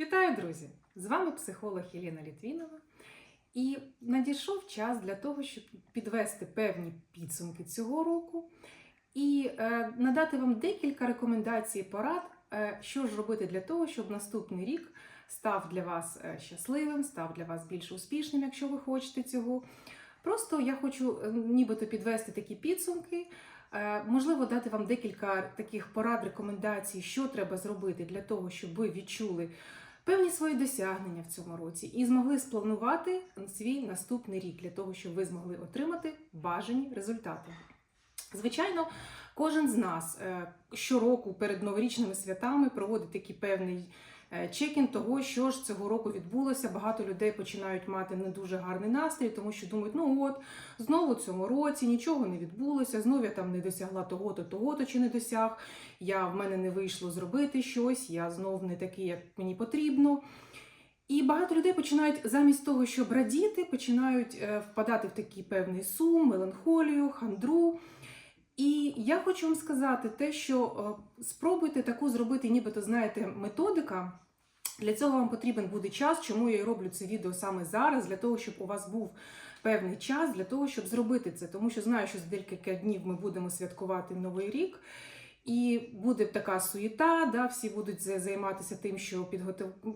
Вітаю, друзі! З вами психолог Єлена Літвінова. І надійшов час для того, щоб підвести певні підсумки цього року і е, надати вам декілька рекомендацій і порад, е, що ж робити для того, щоб наступний рік став для вас е, щасливим, став для вас більш успішним, якщо ви хочете цього. Просто я хочу нібито підвести такі підсумки. Можливо, дати вам декілька таких порад, рекомендацій, що треба зробити для того, щоб ви відчули певні свої досягнення в цьому році і змогли спланувати свій наступний рік для того, щоб ви змогли отримати бажані результати. Звичайно, кожен з нас е, щороку перед новорічними святами проводить такий певний чекін того, що ж цього року відбулося. Багато людей починають мати не дуже гарний настрій, тому що думають, ну от знову цьому році нічого не відбулося, знову я там не досягла того-то, того-то чи не досяг. Я в мене не вийшло зробити щось, я знов не такий, як мені потрібно. І багато людей починають замість того, щоб радіти, починають е, впадати в такий певний сум, меланхолію, хандру. І я хочу вам сказати те, що е, спробуйте таку зробити, нібито знаєте, методика. Для цього вам потрібен буде час, чому я і роблю це відео саме зараз, для того, щоб у вас був певний час для того, щоб зробити це. Тому що знаю, що за декілька днів ми будемо святкувати новий рік. І буде така суєта, да, всі будуть займатися тим, що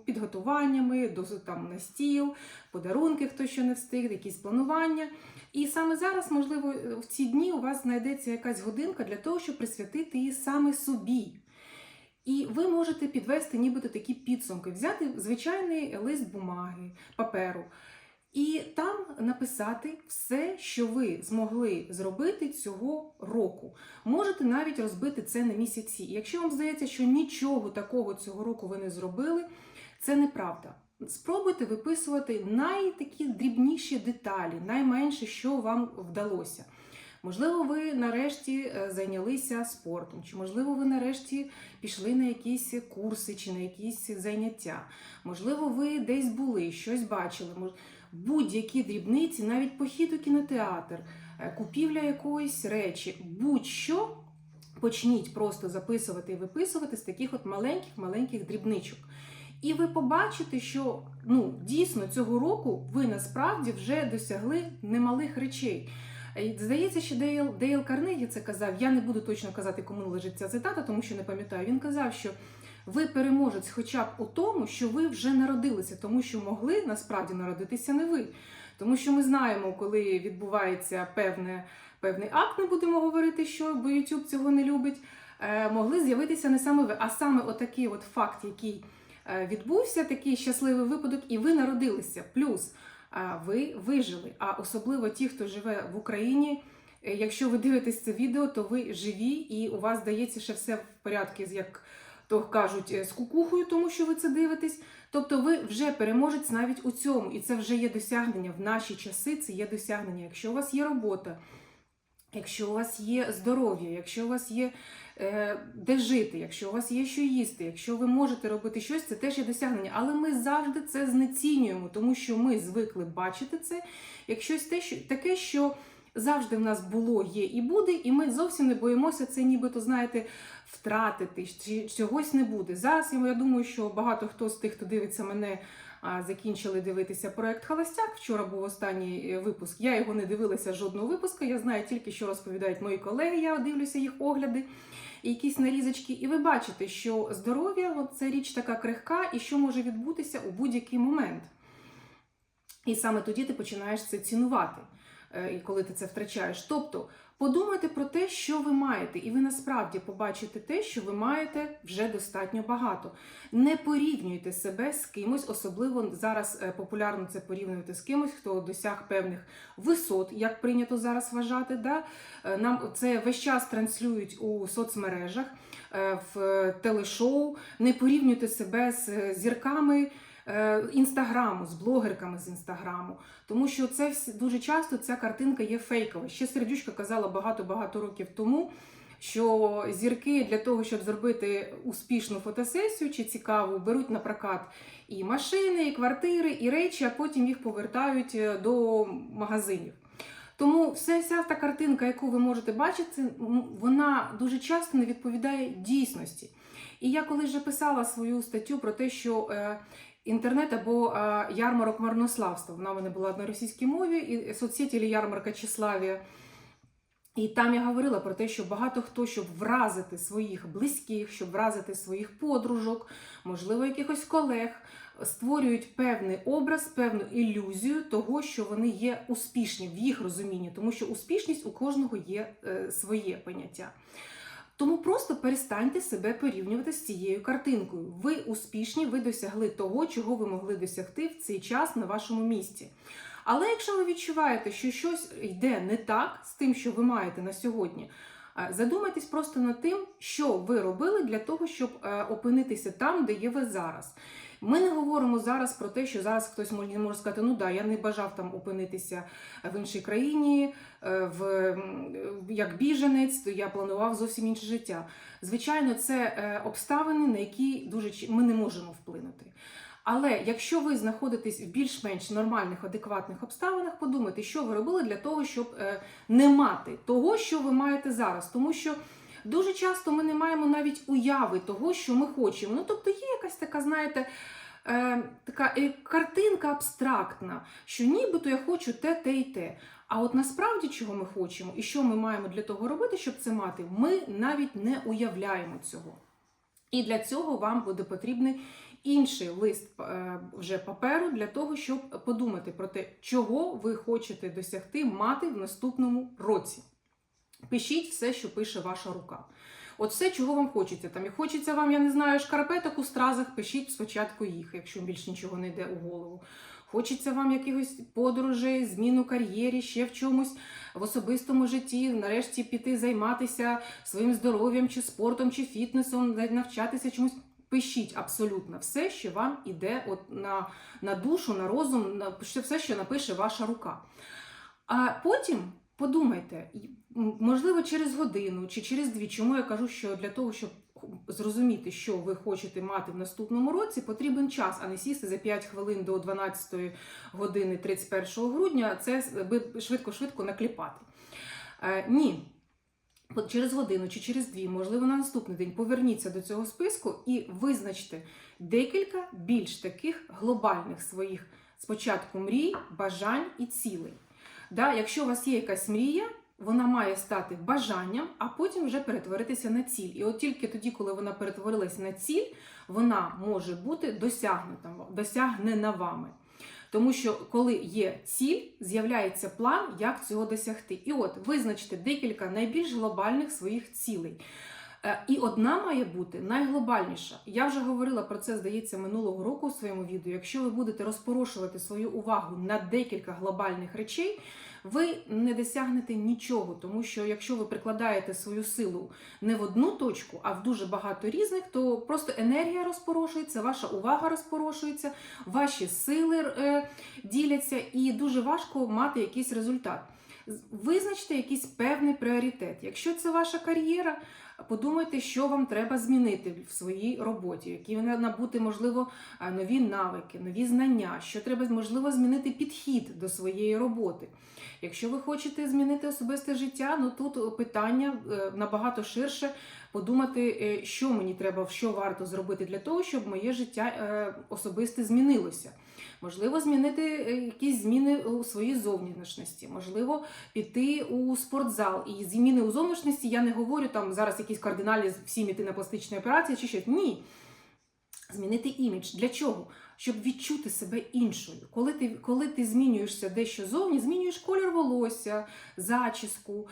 підготуваннями, до там на стіл, подарунки, хто ще не встиг, якісь планування. І саме зараз, можливо, в ці дні у вас знайдеться якась годинка для того, щоб присвятити її саме собі. І ви можете підвести нібито такі підсумки, взяти звичайний лист бумаги, паперу. І там написати все, що ви змогли зробити цього року. Можете навіть розбити це на місяці. І якщо вам здається, що нічого такого цього року ви не зробили, це неправда. Спробуйте виписувати найтакі дрібніші деталі, найменше, що вам вдалося. Можливо, ви нарешті е, зайнялися спортом, чи можливо, ви нарешті пішли на якісь курси чи на якісь заняття. Можливо, ви десь були, щось бачили. Будь-які дрібниці, навіть похід у кінотеатр, е, купівля якоїсь речі, будь-що почніть просто записувати і виписувати з таких от маленьких-маленьких дрібничок. І ви побачите, що ну, дійсно цього року ви насправді вже досягли немалих речей. Е, Здається, що Дейл, Дейл Карнегі це казав. Я не буду точно казати, кому лежить ця цитата, тому що не пам'ятаю. Він казав, що ви переможець хоча б у тому, що ви вже народилися, тому що могли насправді народитися не ви. Тому що ми знаємо, коли відбувається певне, певний акт, не будемо говорити, що бо YouTube цього не любить. е, Могли з'явитися не саме ви, а саме отакий от факт, який е, відбувся, такий щасливий випадок, і ви народилися. Плюс ви вижили. А особливо ті, хто живе в Україні. е, Якщо ви дивитесь це відео, то ви живі і у вас здається, що все в порядку, як то кажуть, е, з кукухою, тому що ви це дивитесь. Тобто ви вже переможець навіть у цьому, і це вже є досягнення. В наші часи це є досягнення. Якщо у вас є робота, якщо у вас є здоров'я, якщо у вас є де жити, якщо у вас є що їсти, якщо ви можете робити щось, це теж є досягнення. Але ми завжди це знецінюємо, тому що ми звикли бачити це як щось те, що, таке, що завжди в нас було, є і буде, і ми зовсім не боїмося це, нібито, знаєте, втратити, чи чогось не буде. Зараз я думаю, що багато хто з тих, хто дивиться мене. Закінчили дивитися проект Холостяк. Вчора був останній е, випуск. Я його не дивилася жодного випуску. Я знаю тільки, що розповідають мої колеги. Я дивлюся їх огляди і якісь нарізочки. І ви бачите, що здоров'я це річ така крихка, і що може відбутися у будь-який момент. І саме тоді ти починаєш це цінувати, е, коли ти це втрачаєш. Тобто подумайте про те, що ви маєте, і ви насправді побачите те, що ви маєте вже достатньо багато. Не порівнюйте себе з кимось, особливо зараз е, популярно це порівнювати з кимось, хто досяг певних висот, як прийнято зараз вважати. Да? Е, Нам це весь час транслюють у соцмережах, е, в телешоу. Не порівнюйте себе з зірками інстаграму, з блогерками з інстаграму. Тому що це дуже часто ця картинка є фейкова. Ще сердючка казала багато-багато років тому. Що зірки для того, щоб зробити успішну фотосесію чи цікаву, беруть на прокат і машини, і квартири, і речі, а потім їх повертають е, до магазинів. Тому вся, вся та картинка, яку ви можете бачити, вона дуже часто не відповідає дійсності. І я коли вже писала свою статтю про те, що е, інтернет або ярмарок марнославства, вона мене була на російській мові, і соцсеті ярмарка Числавія. І там я говорила про те, що багато хто, щоб вразити своїх близьких, щоб вразити своїх подружок, можливо, якихось колег, створюють певний образ, певну ілюзію того, що вони є успішні в їх розумінні, тому що успішність у кожного є е, своє поняття. Тому просто перестаньте себе порівнювати з цією картинкою. Ви успішні, ви досягли того, чого ви могли досягти в цей час на вашому місці. Але якщо ви відчуваєте, що щось йде не так з тим, що ви маєте на сьогодні, задумайтесь просто над тим, що ви робили для того, щоб е, опинитися там, де є ви зараз. Ми не говоримо зараз про те, що зараз хтось може може сказати, ну да, я не бажав там опинитися в іншій країні, е, в, як біженець, то я планував зовсім інше життя. Звичайно, це е, обставини, на які дуже ми не можемо вплинути. Але якщо ви знаходитесь в більш-менш нормальних, адекватних обставинах, подумайте, що ви робили для того, щоб е, не мати того, що ви маєте зараз. Тому що дуже часто ми не маємо навіть уяви того, що ми хочемо. Ну, тобто є якась така, знаєте, е, така е, картинка абстрактна, що нібито я хочу те, те і те. А от насправді чого ми хочемо і що ми маємо для того робити, щоб це мати, ми навіть не уявляємо цього. І для цього вам буде потрібний інший лист е, вже паперу для того, щоб подумати про те, чого ви хочете досягти мати в наступному році. Пишіть все, що пише ваша рука. От все, чого вам хочеться. Там і хочеться вам, я не знаю, шкарпеток у стразах, пишіть спочатку їх, якщо більше нічого не йде у голову. Хочеться вам якихось подорожей, змін у кар'єрі, ще в чомусь в особистому житті, нарешті піти займатися своїм здоров'ям, чи спортом, чи фітнесом, навчатися чомусь. Пишіть абсолютно все, що вам іде от на, на душу, на розум, на все, що напише ваша рука. А потім подумайте, можливо, через годину чи через дві. Чому я кажу, що для того, щоб зрозуміти, що ви хочете мати в наступному році, потрібен час, а не сісти за 5 хвилин до 12 години 31 грудня, це швидко-швидко накліпати. Е, ні. Через годину чи через дві, можливо, на наступний день поверніться до цього списку і визначте декілька більш таких глобальних своїх спочатку мрій, бажань і цілей. Да, якщо у вас є якась мрія, вона має стати бажанням, а потім вже перетворитися на ціль. І от тільки тоді, коли вона перетворилась на ціль, вона може бути досягнута, досягнена вами. Тому що коли є ціль, з'являється план, як цього досягти. І от визначте декілька найбільш глобальних своїх цілей. Е, І одна має бути найглобальніша. Я вже говорила про це, здається, минулого року у своєму відео. Якщо ви будете розпорошувати свою увагу на декілька глобальних речей, ви не досягнете нічого, тому що якщо ви прикладаєте свою силу не в одну точку, а в дуже багато різних, то просто енергія розпорошується, ваша увага розпорошується, ваші сили е, діляться, і дуже важко мати якийсь результат. Визначте якийсь певний пріоритет. Якщо це ваша кар'єра, подумайте, що вам треба змінити в своїй роботі, які набути, можливо, нові навики, нові знання, що треба, можливо, змінити підхід до своєї роботи. Якщо ви хочете змінити особисте життя, ну тут питання е, набагато ширше подумати, е, що мені треба, що варто зробити для того, щоб моє життя е, особисте змінилося. Можливо, змінити якісь зміни у своїй зовнішності, можливо, піти у спортзал. І зміни у зовнішності я не говорю там зараз якісь кардинальні всім іти на пластичні операції чи щось. Ні. Змінити імідж. Для чого? Щоб відчути себе іншою. Коли ти коли ти змінюєшся дещо зовні, змінюєш колір волосся, зачіску,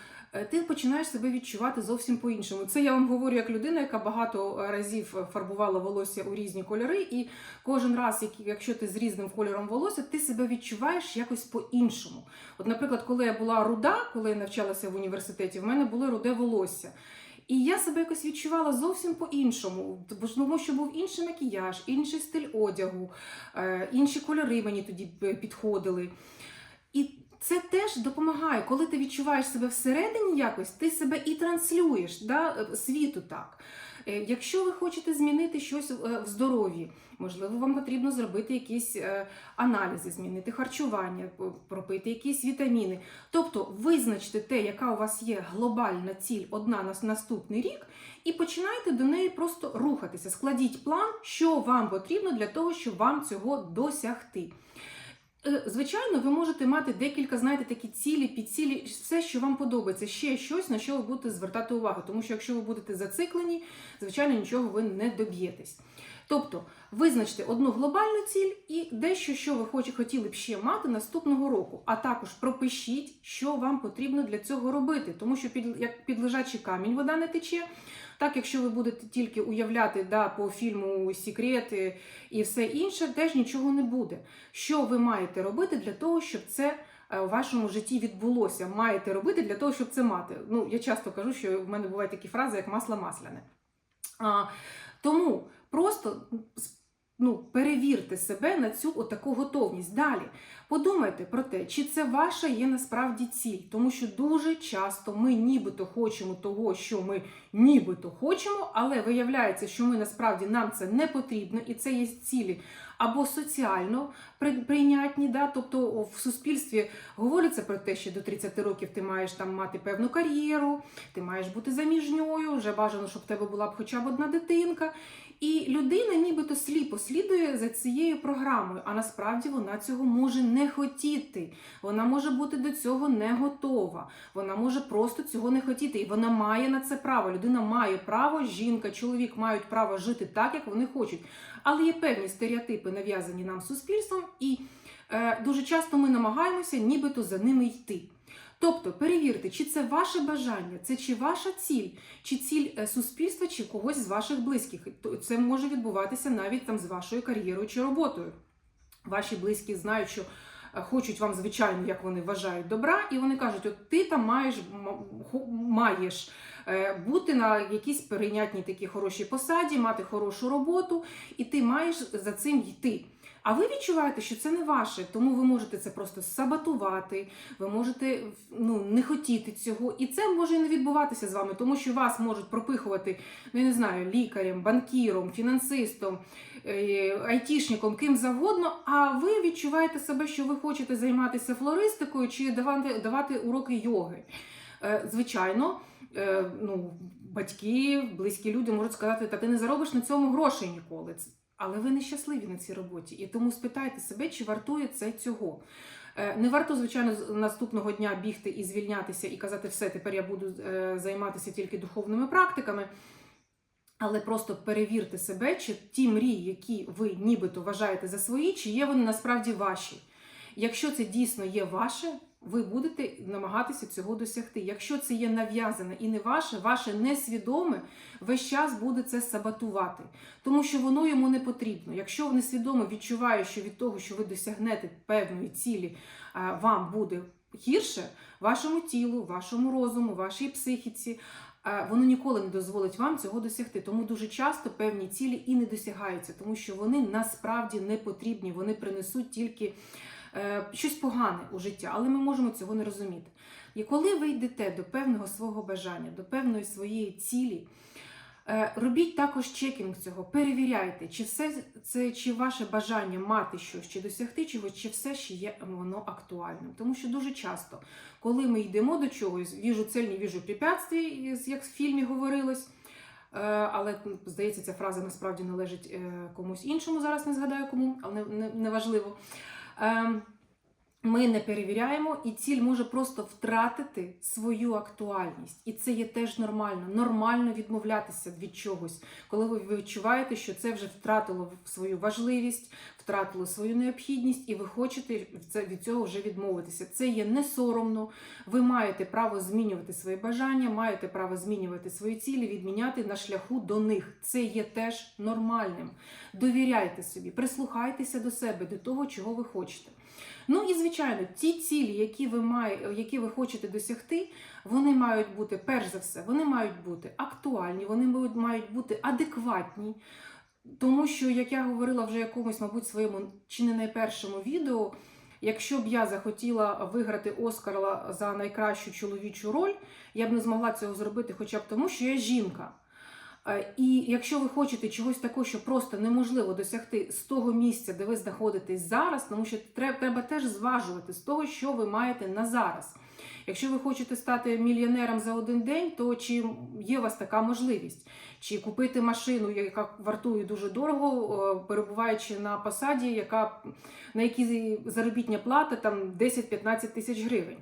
ти починаєш себе відчувати зовсім по-іншому. Це я вам говорю як людина, яка багато разів фарбувала волосся у різні кольори, і кожен раз, якщо ти з різним кольором волосся, ти себе відчуваєш якось по-іншому. От, наприклад, коли я була руда, коли я навчалася в університеті, в мене було руде волосся. І я себе якось відчувала зовсім по-іншому, тому що був інший макіяж, інший стиль одягу, інші кольори мені тоді підходили. І це теж допомагає, коли ти відчуваєш себе всередині якось, ти себе і транслюєш да, світу так. Е, Якщо ви хочете змінити щось е, в здоров'ї, можливо, вам потрібно зробити якісь е, аналізи, змінити харчування, пропити якісь вітаміни. Тобто визначте те, яка у вас є глобальна ціль одна на наступний рік, і починайте до неї просто рухатися. Складіть план, що вам потрібно для того, щоб вам цього досягти. Е, Звичайно, ви можете мати декілька, знаєте, такі цілі, підцілі, все, що вам подобається, ще щось, на що ви будете звертати увагу. Тому що якщо ви будете зациклені, звичайно, нічого ви не доб'єтесь. Тобто, визначте одну глобальну ціль і дещо, що ви хоч- хотіли б ще мати наступного року. А також пропишіть, що вам потрібно для цього робити. Тому що під як під лежачий камінь вода не тече. Так, якщо ви будете тільки уявляти да, по фільму секрети і все інше, теж нічого не буде. Що ви маєте робити для того, щоб це е, у вашому житті відбулося? Маєте робити для того, щоб це мати. Ну, я часто кажу, що в мене бувають такі фрази, як масло масляне. А, тому просто ну, перевірте себе на цю отаку готовність. Далі подумайте про те, чи це ваша є насправді ціль, тому що дуже часто ми нібито хочемо того, що ми нібито хочемо, але виявляється, що ми насправді нам це не потрібно, і це є цілі або соціально при- прийнятні, да? тобто в суспільстві говориться про те, що до 30 років ти маєш там мати певну кар'єру, ти маєш бути заміжньою, вже бажано, щоб в тебе була б хоча б одна дитинка. І людина нібито сліпо слідує за цією програмою, а насправді вона цього може не хотіти. Вона може бути до цього не готова. Вона може просто цього не хотіти, і вона має на це право. Людина має право, жінка, чоловік мають право жити так, як вони хочуть. Але є певні стереотипи, нав'язані нам суспільством, і е, дуже часто ми намагаємося нібито за ними йти. Тобто перевірте, чи це ваше бажання, це чи ваша ціль, чи ціль е, суспільства, чи когось з ваших близьких. Це може відбуватися навіть там з вашою кар'єрою чи роботою. Ваші близькі знають, що е, хочуть вам, звичайно, як вони вважають, добра, і вони кажуть: от ти там маєш, маєш е, бути на якійсь прийнятній такій хорошій посаді, мати хорошу роботу, і ти маєш за цим йти. А ви відчуваєте, що це не ваше, тому ви можете це просто саботувати, ви можете ну, не хотіти цього. І це може не відбуватися з вами, тому що вас можуть пропихувати, ну я не знаю, лікарем, банкіром, фінансистом, е, айтішником, ким завгодно. А ви відчуваєте себе, що ви хочете займатися флористикою чи давати, давати уроки йоги. Е, Звичайно, е, ну, батьки, близькі люди можуть сказати, та ти не заробиш на цьому грошей ніколи. Але ви нещасливі на цій роботі. І тому спитайте себе, чи вартує це цього. Е, Не варто, звичайно, наступного дня бігти і звільнятися і казати, все, тепер я буду е, займатися тільки духовними практиками. Але просто перевірте себе, чи ті мрії, які ви нібито вважаєте за свої, чи є вони насправді ваші. Якщо це дійсно є ваше, ви будете намагатися цього досягти. Якщо це є нав'язане і не ваше, ваше несвідоме весь час буде це саботувати, тому що воно йому не потрібно. Якщо несвідомо відчуває, що від того, що ви досягнете певної цілі, вам буде гірше, вашому тілу, вашому розуму, вашій психіці. Воно ніколи не дозволить вам цього досягти. Тому дуже часто певні цілі і не досягаються, тому що вони насправді не потрібні. Вони принесуть тільки щось погане у життя, але ми можемо цього не розуміти. І коли ви йдете до певного свого бажання, до певної своєї цілі, е, робіть також чекінг цього, перевіряйте, чи все це чи ваше бажання мати щось, чи досягти чогось, чи все ще є воно актуальним. Тому що дуже часто, коли ми йдемо до чогось, віжу цель, не віжу препятствий, як в фільмі говорилось. Е, Але здається, ця фраза насправді належить е, комусь іншому. Зараз не згадаю кому, але не, не, не важливо. Ем, Ми не перевіряємо, і ціль може просто втратити свою актуальність. І це є теж нормально. Нормально відмовлятися від чогось, коли ви відчуваєте, що це вже втратило свою важливість, втратило свою необхідність, і ви хочете від цього вже відмовитися. Це є не соромно. Ви маєте право змінювати свої бажання, маєте право змінювати свої цілі, відміняти на шляху до них. Це є теж нормальним. Довіряйте собі, прислухайтеся до себе, до того, чого ви хочете. Ну і звичайно, ті цілі, які ви має, які ви хочете досягти, вони мають бути, перш за все, вони мають бути актуальні, вони мають- бути адекватні. Тому що, як я говорила вже якомусь, мабуть, своєму чи не найпершому відео, якщо б я захотіла виграти Оскара за найкращу чоловічу роль, я б не змогла цього зробити хоча б тому, що я жінка. Е, І якщо ви хочете чогось такого, що просто неможливо досягти з того місця, де ви знаходитесь зараз, тому що треба, треба теж зважувати з того, що ви маєте на зараз. Якщо ви хочете стати мільйонером за один день, то чи є у вас така можливість? Чи купити машину, яка вартує дуже дорого, е, перебуваючи на посаді, яка на якій заробітня плата там 10-15 тисяч гривень?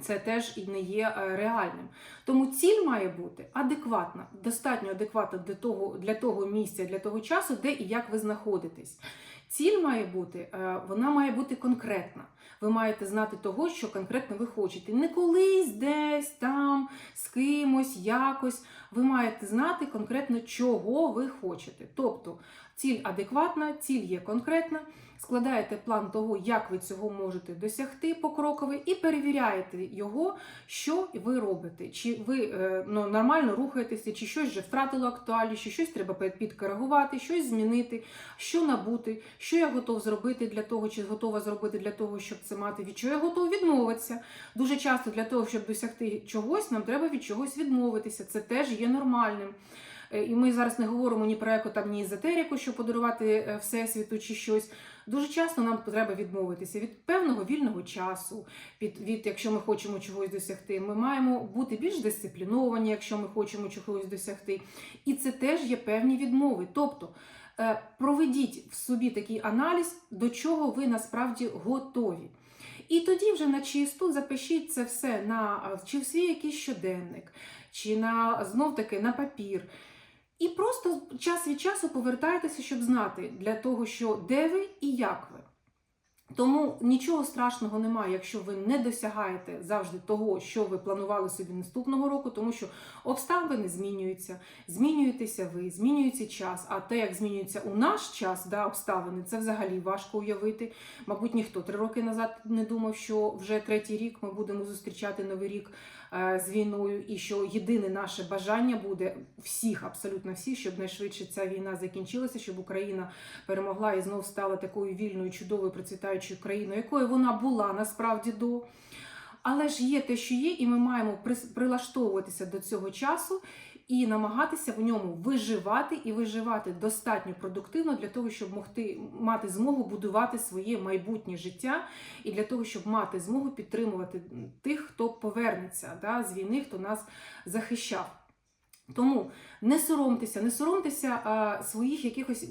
Це теж і не є е, реальним. Тому ціль має бути адекватна, достатньо адекватна для того, для того місця, для того часу, де і як ви знаходитесь. Ціль має бути, е, вона має бути конкретна. Ви маєте знати того, що конкретно ви хочете. Не колись, десь там, з кимось, якось. Ви маєте знати конкретно, чого ви хочете. Тобто ціль адекватна, ціль є конкретна. Складаєте план того, як ви цього можете досягти покроковий, і перевіряєте його, що ви робите. Чи ви е, ну, нормально рухаєтеся, чи щось вже втратило актуальність, чи щось треба підкоригувати, щось змінити, що набути, що я готов зробити для того, чи готова зробити для того, щоб це мати, від чого я готов відмовитися. Дуже часто для того, щоб досягти чогось, нам треба від чогось відмовитися. Це теж є нормальним. Е, І ми зараз не говоримо ні про яку там ні езотерику, щоб подарувати е, всесвіту чи щось. Дуже часто нам треба відмовитися від певного вільного часу, від, від якщо ми хочемо чогось досягти. Ми маємо бути більш дисципліновані, якщо ми хочемо чогось досягти. І це теж є певні відмови. Тобто е, проведіть в собі такий аналіз, до чого ви насправді готові. І тоді вже на чисту запишіть це все на чи в свій якийсь щоденник, чи на знов таки на папір. І просто час від часу повертайтеся, щоб знати для того, що де ви і як ви. Тому нічого страшного немає, якщо ви не досягаєте завжди того, що ви планували собі наступного року, тому що обставини змінюються, змінюєтеся ви, змінюється час. А те, як змінюється у наш час, да, обставини, це взагалі важко уявити. Мабуть, ніхто три роки назад не думав, що вже третій рік ми будемо зустрічати новий рік з війною, і що єдине наше бажання буде всіх, абсолютно всіх, щоб найшвидше ця війна закінчилася, щоб Україна перемогла і знов стала такою вільною, чудовою, процвітаючою країною, якою вона була насправді до. Але ж є те, що є, і ми маємо прилаштовуватися до цього часу і намагатися в ньому виживати і виживати достатньо продуктивно для того, щоб могти мати змогу будувати своє майбутнє життя, і для того, щоб мати змогу підтримувати тих, хто повернеться да, з війни, хто нас захищав. Тому не соромтеся, не соромтеся а, своїх якихось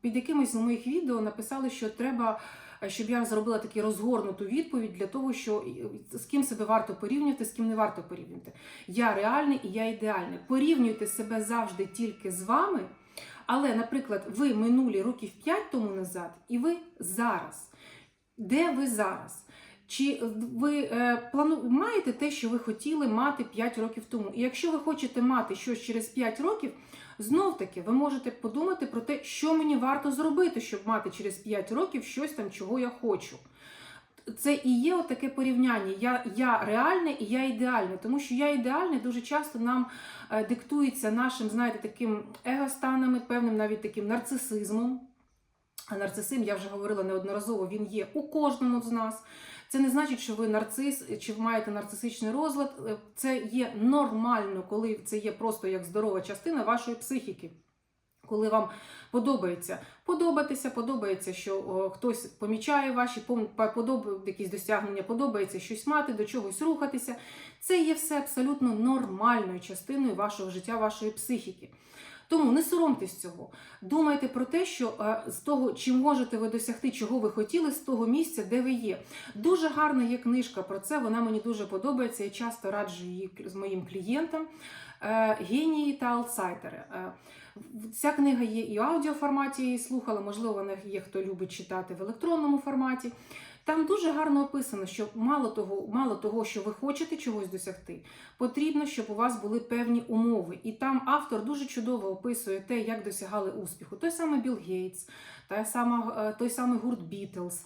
під якимось з моїх відео написали, що треба, щоб я зробила таку розгорнуту відповідь для того, що е, з ким себе варто порівнювати, з ким не варто порівнювати. Я реальний і я ідеальний. Порівнюйте себе завжди тільки з вами. Але, наприклад, ви минулі років 5 тому назад, і ви зараз. Де ви зараз? Чи ви е, плану... маєте те, що ви хотіли мати 5 років тому? І якщо ви хочете мати щось через 5 років, знов таки ви можете подумати про те, що мені варто зробити, щоб мати через 5 років щось там, чого я хочу. Це і є таке порівняння. Я, я реальне і я ідеальне. Тому що я ідеальне дуже часто нам е, диктується нашим, знаєте, таким егостанами, певним навіть таким нарцисизмом. А нарцисизм, я вже говорила неодноразово, він є у кожному з нас. Це не значить, що ви нарцис чи маєте нарцисичний розлад. Е, Це є нормально, коли це є просто як здорова частина вашої психіки. Коли вам подобається подобатися, подобається, що о, хтось помічає ваші подоб... якісь досягнення, подобається щось мати, до чогось рухатися. Це є все абсолютно нормальною частиною вашого життя, вашої психіки. Тому не соромтесь цього. Думайте про те, що е, з того, чи можете ви досягти, чого ви хотіли, з того місця, де ви є. Дуже гарна є книжка про це. Вона мені дуже подобається. Я часто раджу її з моїм клієнтам. Е, Генії та аутсайдери. Е, Ця книга є і в аудіоформаті, я її слухала, можливо, вона є, хто любить читати в електронному форматі. Там дуже гарно описано, що мало того, мало того, що ви хочете чогось досягти, потрібно, щоб у вас були певні умови. І там автор дуже чудово описує те, як досягали успіху. Той самий Білл Гейтс, та сама, е, той самий гурт Бітлз.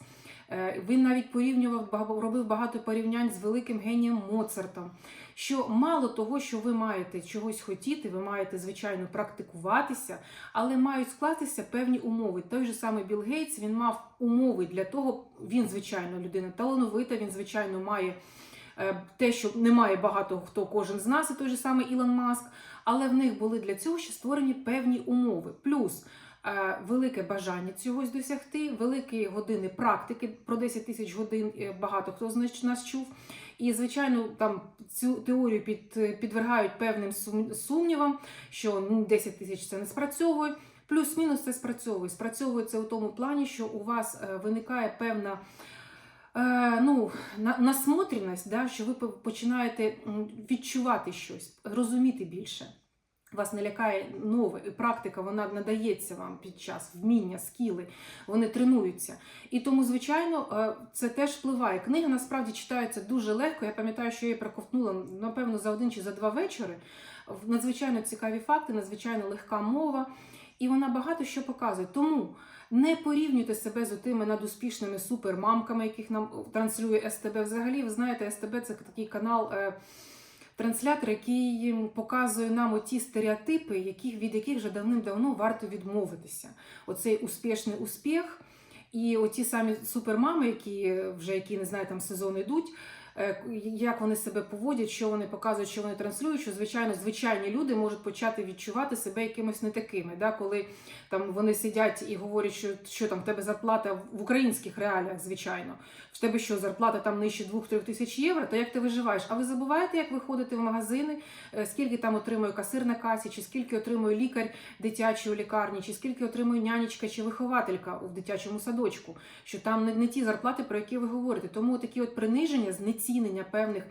Е, Він навіть порівнював, робив багато порівнянь з великим генієм Моцартом. Що мало того, що ви маєте чогось хотіти, ви маєте, звичайно, практикуватися, але мають скластися певні умови. Той же самий Білл Гейтс він мав умови для того, він, звичайно, людина талановита, він, звичайно, має е, те, що немає багато хто кожен з нас, і той же самий Ілон Маск, але в них були для цього ще створені певні умови. Плюс велике бажання цього досягти, великі години практики про 10 тисяч годин. е, Багато хто з нас- чув. І, звичайно, там цю теорію під, підвергають певним сумнівам, що ну, 10 тисяч це не спрацьовує. Плюс-мінус це спрацьовує. Спрацьовує це у тому плані, що у вас е, виникає певна е, ну, на- насмотреність, да, що ви починаєте відчувати щось, розуміти більше. Вас не лякає нове, і практика вона надається вам під час вміння, скіли, вони тренуються. І тому, звичайно, е, це теж впливає. Книга насправді читається дуже легко. Я пам'ятаю, що я її проковтнула напевно за один чи за два вечори. Надзвичайно цікаві факти, надзвичайно легка мова, і вона багато що показує. Тому не порівнюйте себе з тими надуспішними супермамками, яких нам транслює СТБ. Взагалі, ви знаєте, СТБ це такий канал. Транслятор, який показує нам оті стереотипи, яких, від яких вже давним-давно варто відмовитися. Оцей успішний успіх, і оті самі супермами, які вже які не знаю, там сезон йдуть, як вони себе поводять, що вони показують, що вони транслюють, що звичайно звичайні люди можуть почати відчувати себе якимось не такими. Да? Коли там вони сидять і говорять, що, що там в тебе зарплата в українських реаліях, звичайно. В тебе що, зарплата там нижче 2-3 тисяч євро, то як ти виживаєш? А ви забуваєте, як ви ходите в магазини, е, скільки там отримує касир на касі, чи скільки отримує лікар дитячої лікарні, чи скільки отримує нянечка чи вихователька в дитячому садочку, що там не, не ті зарплати, про які ви говорите. Тому такі от приниження, знецінення певних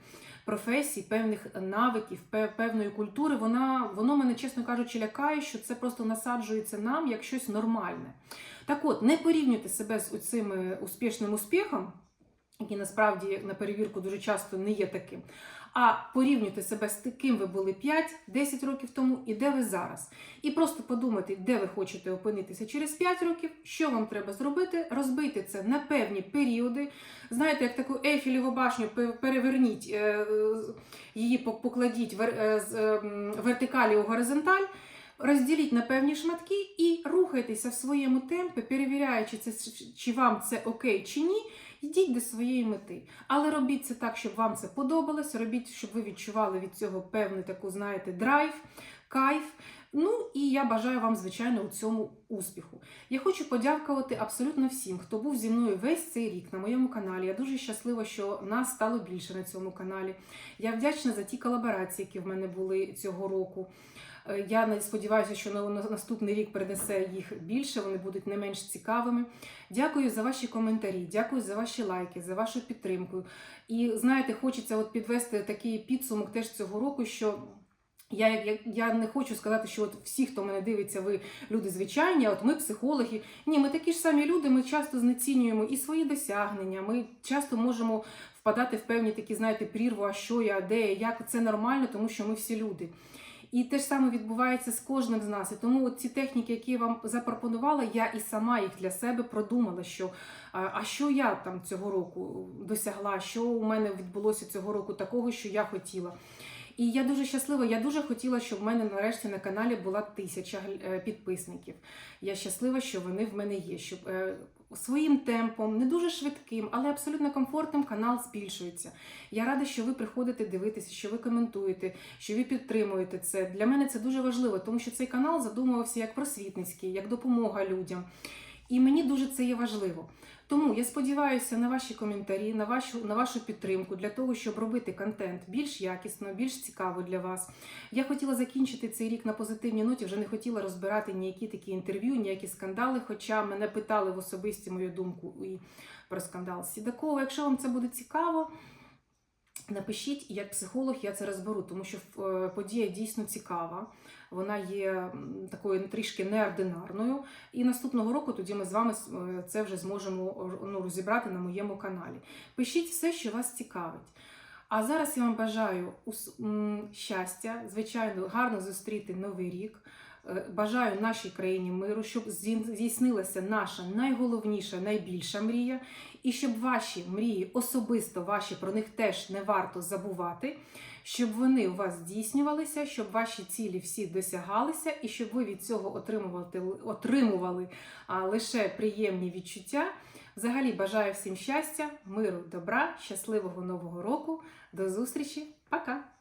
професій, певних навиків, певної культури, вона, воно мене, чесно кажучи, лякає, що це просто насаджується нам як щось нормальне. Так от, не порівнюйте себе з цим успішним успіхом, який насправді на перевірку дуже часто не є таким. А порівнюйте себе з таким ви були 5-10 років тому і де ви зараз. І просто подумайте, де ви хочете опинитися через 5 років, що вам треба зробити, розбити це на певні періоди. Знаєте, як таку Ейфелеву башню переверніть, е, її покладіть е, з е, вертикалі у горизонталь. Розділіть на певні шматки і рухайтеся в своєму темпі, перевіряючи, це, чи вам це окей чи ні. Йдіть до своєї мети. Але робіть це так, щоб вам це подобалось. Робіть, щоб ви відчували від цього певний таку, знаєте, драйв, кайф. Ну і я бажаю вам, звичайно, у цьому успіху. Я хочу подякувати абсолютно всім, хто був зі мною весь цей рік на моєму каналі. Я дуже щаслива, що нас стало більше на цьому каналі. Я вдячна за ті колаборації, які в мене були цього року. Е, Я сподіваюся, що на наступний рік принесе їх більше, вони будуть не менш цікавими. Дякую за ваші коментарі, дякую за ваші лайки, за вашу підтримку. І знаєте, хочеться от підвести такий підсумок теж цього року, що. Я, я, я не хочу сказати, що от всі, хто мене дивиться, ви люди звичайні, а от ми психологи. Ні, ми такі ж самі люди, ми часто знецінюємо і свої досягнення. Ми часто можемо впадати в певні такі, знаєте, прірву, а що я, де я, як це нормально, тому що ми всі люди. І те ж саме відбувається з кожним з нас. І тому от ці техніки, які я вам запропонувала, я і сама їх для себе продумала, що а що я там цього року досягла, що у мене відбулося цього року такого, що я хотіла. І я дуже щаслива. Я дуже хотіла, щоб в мене нарешті на каналі була тисяча е, підписників. Я щаслива, що вони в мене є. Щоб е, своїм темпом, не дуже швидким, але абсолютно комфортним канал збільшується. Я рада, що ви приходите дивитися, що ви коментуєте, що ви підтримуєте це. Для мене це дуже важливо, тому що цей канал задумувався як просвітницький, як допомога людям. І мені дуже це є важливо. Тому я сподіваюся на ваші коментарі, на вашу, на вашу підтримку для того, щоб робити контент більш якісно, більш цікаво для вас. Я хотіла закінчити цей рік на позитивній ноті, вже не хотіла розбирати ніякі такі інтерв'ю, ніякі скандали. Хоча мене питали в особисті мою думку і про скандал Сідакова. Якщо вам це буде цікаво. Напишіть, як психолог я це розберу, тому що е, подія дійсно цікава. Вона є такою трішки неординарною. І наступного року тоді ми з вами е, це вже зможемо ну, розібрати на моєму каналі. Пишіть все, що вас цікавить. А зараз я вам бажаю щастя, звичайно, гарно зустріти новий рік. Е, Бажаю нашій країні миру, щоб здійснилася наша найголовніша, найбільша мрія, і щоб ваші мрії, особисто ваші, про них теж не варто забувати, щоб вони у вас здійснювалися, щоб ваші цілі всі досягалися, і щоб ви від цього отримували, отримували лише приємні відчуття. Взагалі бажаю всім щастя, миру, добра, щасливого нового року. До зустрічі, пока!